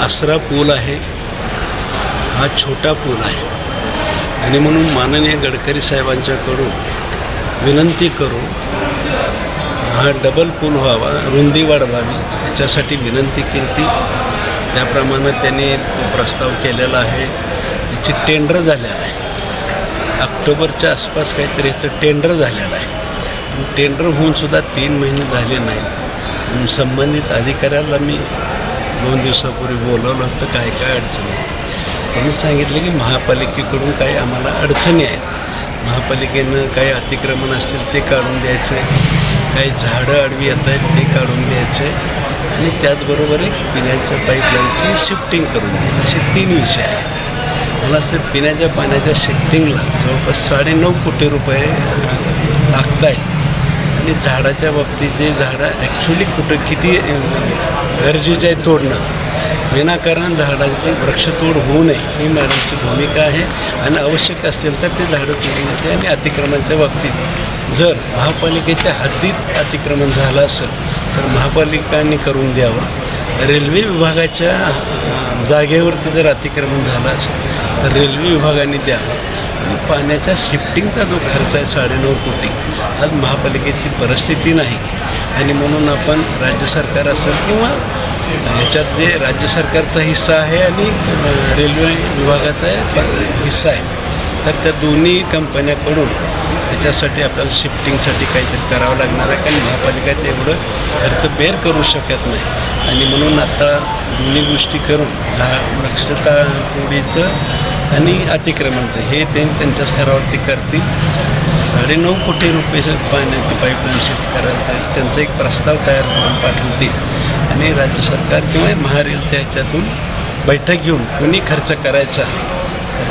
आसरा पूल आहे. हा छोटा पूल आहे. आणि म्हणून माननीय गडकरी साहेबांच्याकडून विनंती करू हा डबल पूल व्हावा रुंदी वाढवावी याच्यासाठी विनंती केली ती त्याप्रमाणे त्यांनी तो प्रस्ताव केलेला आहे. त्याची टेंडर झालेला आहे. ऑक्टोबरच्या आसपास काहीतरी याचं टेंडर झालेलं आहे. टेंडर होऊनसुद्धा तीन महिने झाले नाहीत. संबंधित अधिकाऱ्याला मी दोन दिवसापूर्वी बोलवलं होतं काय काय अडचणी आहेत? त्यांनी सांगितलं की महापालिकेकडून काही आम्हाला अडचणी आहेत. महापालिकेनं काही अतिक्रमण असतील ते काढून द्यायचं आहे काही झाडं आडवी येत आहेत ते काढून द्यायचं आहे आणि त्याचबरोबर एक पिण्याच्या पाईपलाईनची शिफ्टिंग करून द्यायची असे तीन विषय आहेत. मला असं पिण्याच्या पाण्याच्या शिफ्टिंगला जवळपास साडेनऊ कोटी रुपये लागत आहेत आणि झाडाच्या बाबतीत जे झाडं ॲक्च्युली कुठं किती गरजेचं आहे तोडणं. विनाकारण झाडाची वृक्षतोड होऊ नये ही मॅडमची भूमिका आहे आणि आवश्यक असेल तर ते झाडं तोडण्याचे आणि अतिक्रमणाच्या बाबतीत. जर महापालिकेच्या हद्दीत अतिक्रमण झालं असेल तर महापालिकांनी करून द्यावं. रेल्वे विभागाच्या जागेवरती जर अतिक्रमण झालं असेल तर रेल्वे विभागाने द्यावं. पाण्याच्या शिफ्टिंगचा जो खर्च आहे साडेनऊ कोटी आज महापालिकेची परिस्थिती नाही. आणि म्हणून आपण राज्य सरकार असेल किंवा ह्याच्यात जे राज्य सरकारचा हिस्सा आहे आणि रेल्वे विभागाचा हिस्सा आहे तर त्या दोन्ही कंपन्याकडून त्याच्यासाठी आपल्याला शिफ्टिंगसाठी काहीतरी करावं लागणार आहे. कारण महापालिका तेवढं खर्च बेर करू शकत नाही. आणि म्हणून आता दोन्ही गोष्टी करून झा वृक्षता तोडीचं आणि अतिक्रमणचं हे ते त्यांच्या स्तरावरती करतील. साडेनऊ कोटी रुपये पाण्याची पाईपलाईन शेतकऱ्यांना त्यांचा एक प्रस्ताव तयार करून पाठवतील. आणि राज्य सरकार किंवा महारेलच्या ह्याच्यातून बैठक घेऊन कोणी खर्च करायचा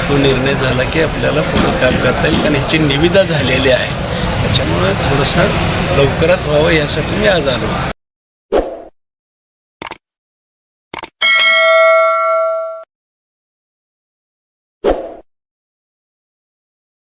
तो निर्णय झाला की आपल्याला पुढं काम करता येईल. कारण ह्याची निविदा झालेली आहे. त्याच्यामुळं थोडंसं लवकरात व्हावं यासाठी मी आज आलो होतो.